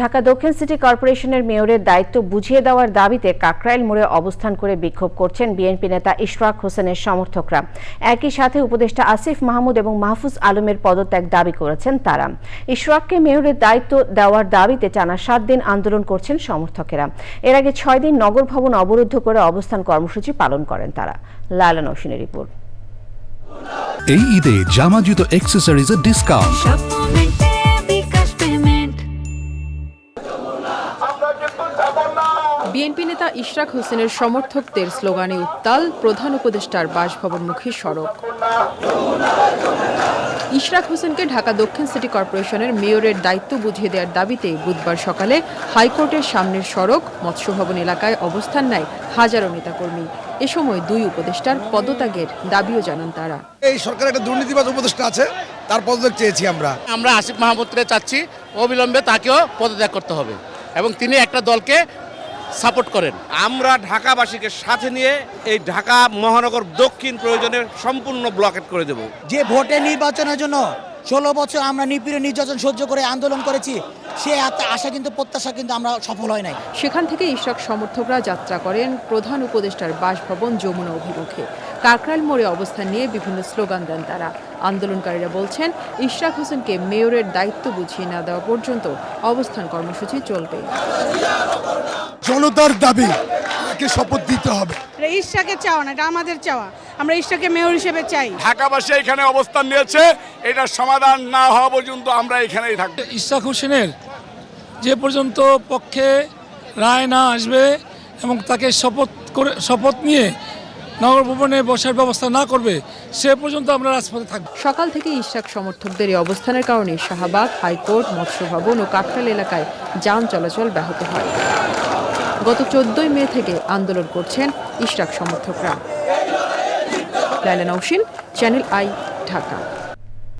ঢাকা দক্ষিণ সিটি কর্পোরেশনের মেয়রের দায়িত্ব বুঝিয়ে দেওয়ার দাবিতে কাকরাইল মোড়ে অবস্থান করে বিক্ষোভ করছেন বিএনপি নেতা ইশরাক হোসেনের সমর্থকরা। একই সাথে উপদেষ্টা আসিফ মাহমুদ এবং মাহফুজ আলমের পদত্যাগ দাবি করেছেন তারা। ইশরাককে মেয়রের দায়িত্ব দেওয়ার দাবিতে টানা সাত দিন আন্দোলন করছেন সমর্থকেরা। এর আগে ছয় দিন নগর ভবন অবরুদ্ধ করে অবস্থান কর্মসূচি পালন করেন তারা। লায়লা নৌসিনের রিপোর্ট। এই ঈদে জামা জুতো অ্যাক্সেসরিজের ডিসকাউন্ট বিএনপি নেতা ইশরাক হোসেনের সমর্থকদের স্লোগানে উত্তাল প্রধান উপদেষ্টার বাসভবনমুখী সড়ক। ইশরাক হোসেনকে ঢাকা দক্ষিণ সিটি কর্পোরেশনের মেয়রের দায়িত্ব বুঝিয়ে দেওয়ার দাবিতে বুধবার সকালে হাইকোর্টের সামনের সড়ক মৎস্যভবন এলাকায় অবস্থান নেয় হাজারো নেতাকর্মী। এ সময় দুই উপদেষ্টার পদত্যাগের দাবিও জানান তারা। এই সরকার একটা দুর্নীতিবাজ উপদেষ্টা আছে তার পদত্যাগ চেয়েছি আমরা। আমরা আসিফ মাহমুদকে চাচ্ছি অবিলম্বে তাকেও পদত্যাগ করতে হবে। এবং তিনি একটা দলকে সাপোর্ট করেন। আমরা ঢাকাবাসীকে সাথে নিয়ে এই ঢাকা মহানগর দক্ষিণ প্রয়োজনে সম্পূর্ণ ব্লকেট করে দেব। যে ভোটে নির্বাচনের জন্য ষোলো বছর আমরা নিপীড় নির্যাতন সহ্য করে আন্দোলন করেছি সে আশা কিন্তু প্রত্যাশা কিন্তু আমরা সফল হয় নাই। সেখান থেকে ইশরাক সমর্থকরা যাত্রা করেন প্রধান উপদেষ্টার বাসভবন যমুনা অভিমুখে। কাকরাইল মোড়ে অবস্থান নিয়ে বিভিন্ন স্লোগান দেন তারা। আন্দোলনকারীরা বলছেন ইশরাক হোসেনকে মেয়রের দায়িত্ব বুঝিয়ে না দেওয়া পর্যন্ত অবস্থান কর্মসূচি চলবে। জনতার দাবি তাকে শপথ দিতে হবে। এটা ঈশ্বাকে চাওয়া না এটা আমাদের চাওয়া। আমরা ঈশ্বাকে মেয়র হিসেবে চাই। ঢাকাবাসী এখানে অবস্থান নিয়েছে এটার সমাধান না হওয়া পর্যন্ত আমরা এখানেই থাকব। ইশাক হোসেনের যে পর্যন্ত পক্ষে রায় না আসবে এবং তাকে শপথ করে শপথ নিয়ে নগর ভবনে বসার ব্যবস্থা না করবে সে পর্যন্ত আমরা রাজপথে থাকব। সকাল থেকে ইশরাক সমর্থকদের এই অবস্থানের কারণে শাহবাগ হাইকোর্ট মৎস্য ভবন ও কাকরাইল এলাকায় যান চলাচল ব্যাহত হয়। গত চোদ্দই মে থেকে আন্দোলন করছেন ইশরাক সমর্থকরা। Laila Nausin channel I Dhaka.